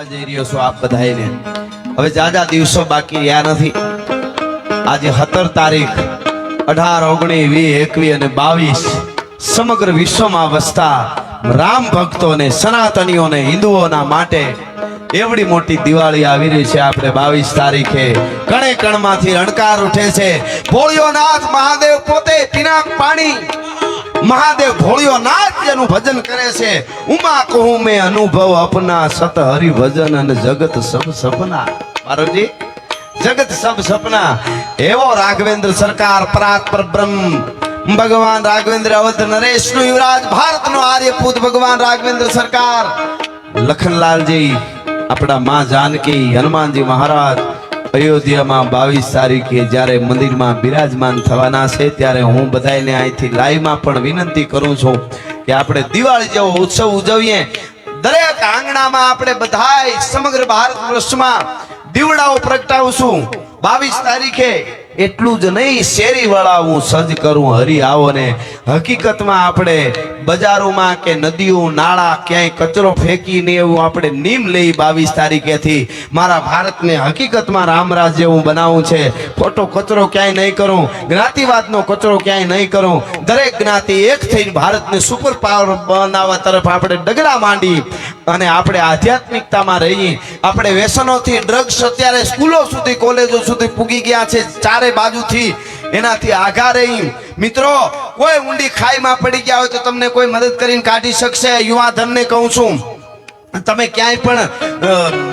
કહેવા જઈ રહ્યો છું આપ બધાને હવે જાજા દિવસો બાકી રહ્યા નથી. આજે સત્તર તારીખ, અઢાર, ઓગણીસ, વીસ, એકવીસ અને બાવીસ સમગ્ર વિશ્વમાં વસતા રામ ભક્તોને, સનાતનીઓને, હિન્દુઓના માટે એવડી મોટી દિવાળી આવી રહી છે આપણે બાવીસ તારીખે. કણે કણમાંથી અણકાર ઉઠે છે. ભોળિયોનાથ મહાદેવ પોતે પિનાક પાણી મહાદેવ ભોળિયો નાથ જેનું ભજન કરે છે. ઉમા કહું મેં અનુભવ અપના સત હરિ ભજન અને જગત સબ સપના. મારોજી જગત સબ સપના. એવો રાઘવેન્દ્ર સરકાર પ્રાત પર બ્રહ્મ. ભગવાન રાઘવેન્દ્ર અવધ નરેશનું યુવરાજ ભારત નો આર્યપૂત ભગવાન રાઘવેન્દ્ર સરકાર. લખનલાલજી, આપણા માં જાનકી, હનુમાનજી મહારાજ અયોધ્યામાં બાવીસ તારીખે જ્યારે મંદિરમાં બિરાજમાન થવાના છે, ત્યારે હું બધાને અહીંથી લાઈવમાં પણ વિનંતી કરું છું કે આપણે દિવાળી જેવો ઉત્સવ ઉજવીએ. દરેક આંગણામાં આપણે બધાય સમગ્ર ભારત વર્ષમાં દીવડાઓ પ્રગટાવશું. બાવીસ તારીખે એટલું જ નહીં શેરી વાળા હું સજ કરું, હરી આવો ને. હકીકતમાં આપણે બજારોમાં કે નદીઓ, નાળા, ક્યાંય કચરો ફેંકીને એવું આપણે નીમ લઈ બાવીસ તારીખેથી. મારા ભારતને હકીકતમાં રામરાજ જેવું બનાવું છે. ખોટો કચરો ક્યાંય નહીં કરું, જ્ઞાતિવાદનો કચરો ક્યાંય નહીં કરું. દરેક જ્ઞાતિ એક થઈને ભારતને સુપર પાવર બનાવવા તરફ આપણે ડગલા માંડી. અને આપણે આધ્યાત્મિકતામાં રહીએ. આપણે વ્યસનોથી ડ્રગ્સ અત્યારે સ્કૂલો સુધી, કોલેજો સુધી પૂગી ગયા છે. ચારે બાજુથી એનાથી આઘા રહી. મિત્રો, કોઈ ઊંડી ખાઈમાં પડી ગયા હોય તો તમને કોઈ મદદ કરીને કાઢી શકશે. યુવા ધનને કહું છું, તમે ક્યાંય પણ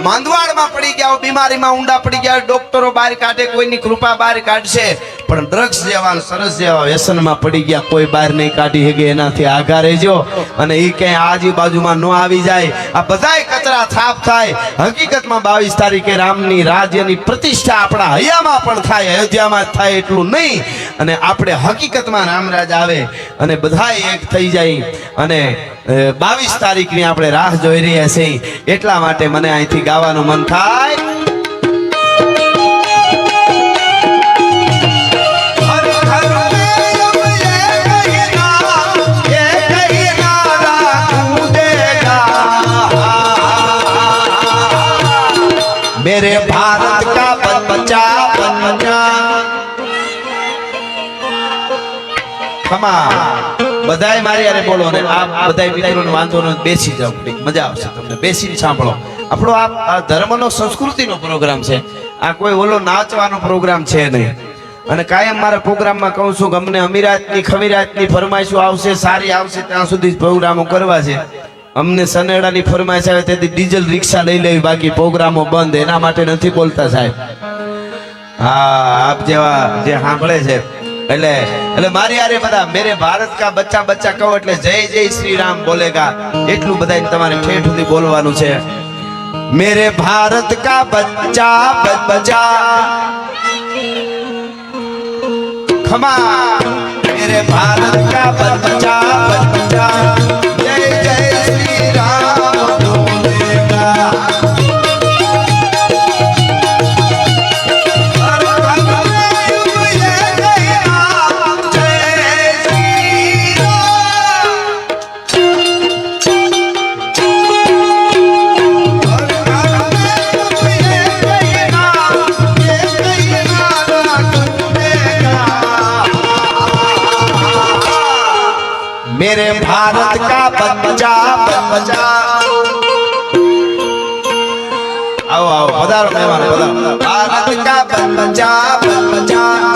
માંદવાડમાં પડી ગયા બીમારીમાં ઊંડા પડી ગયા ડોક્ટરો બહાર કાઢે, કોઈની કૃપા બહાર કાઢશે. પણ ડ્રગ્સ જેવા સરસ જેવા વ્યસનમાં પડી ગયા, કોઈ બહાર નહીં કાઢી શકે, એનાથી આઘા રહેજો. અને એ ક્યાંય આજુબાજુમાં ન આવી જાય. આ બધાય કચરા થાપ થાય. હકીકતમાં બાવીસ તારીખે રામની રાજ્યની પ્રતિષ્ઠા આપણા હૈયામાં પણ થાય, અયોધ્યામાં થાય એટલું નહીં. અને આપણે હકીકતમાં રામરાજ આવે અને બધાય એક થઈ જાય. અને બાવીસ તારીખની આપણે રાહ જોઈ રહ્યા છીએ. એટલા માટે મને અહીંથી ગાવાનું મન થાય. બધાય મારી યારે બોલો ને આ બધાય મિત્રોને વાંધો ને બેસી જાવ મજા આવશે તમને. બેસીને સાંભળો. આપણો આ ધર્મનો સંસ્કૃતિનો પ્રોગ્રામ છે. આ કોઈ ઓલો નાચવાનો પ્રોગ્રામ છે નહીં. અને કાયમ મારા પ્રોગ્રામમાં કહું છું કે અમને અમીરાતની, ખમીરાતની ફરમાઈશો આવશે, સારી આવશે, ત્યાં સુધી પ્રોગ્રામો કરવા છે. અમને સનેડાની ફરમાઈશ આવે તેથી ડીઝલ રિક્ષા લઈ લેવી, બાકી પ્રોગ્રામો બંધ. એના માટે નથી બોલતા સાહેબ. હા, આપ જેવા જે સાંભળે છે. એટલે એટલે મારી યારે બધા, મેરે ભારત કા બચ્ચા બચ્ચા કહો એટલે જય જય શ્રી રામ બોલેગા. એટલું બધા તમારે ઠેઠ સુધી બોલવાનું છે. મેરે ભારત કા બચ્ચા બચ્ચા. ખમા મેરે ભારત કા બચ્ચા બચ્ચા. જય જય શ્રી मेरे भारत का बच्चा बच्चा आओ आओ पधारो मेहमान पधारो भारत का बच्चा बच्चा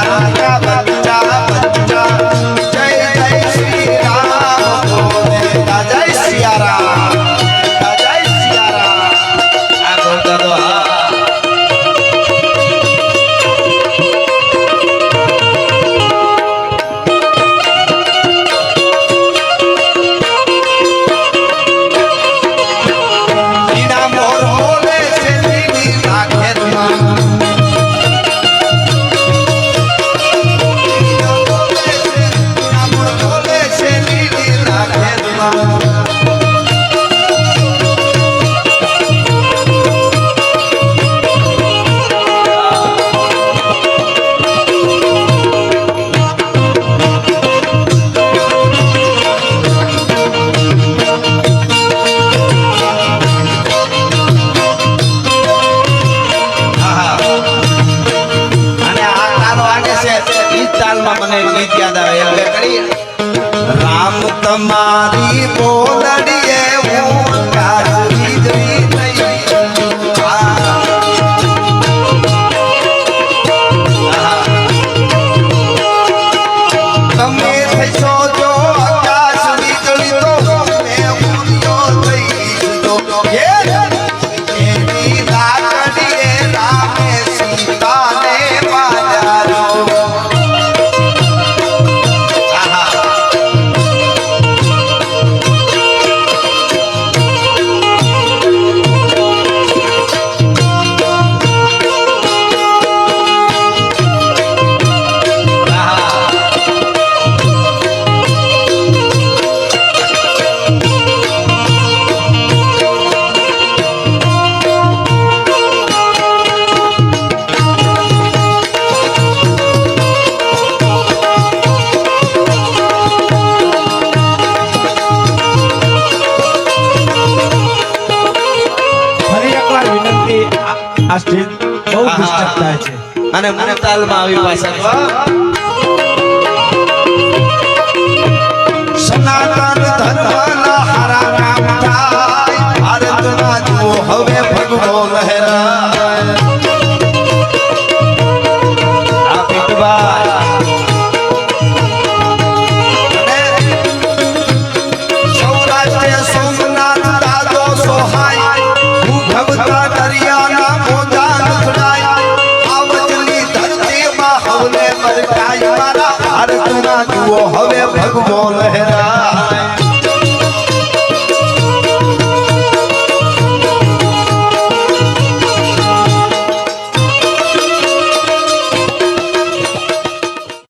காந்தமாரி போலடி આ સ્ટેજ બહુ ડિસ્ટર્બ થાય છે. અને મને તાલમાં આવી પાછા સનાતન ધર્મ ફૂલે મરકાઈ મારા અર્થના જુઓ હવે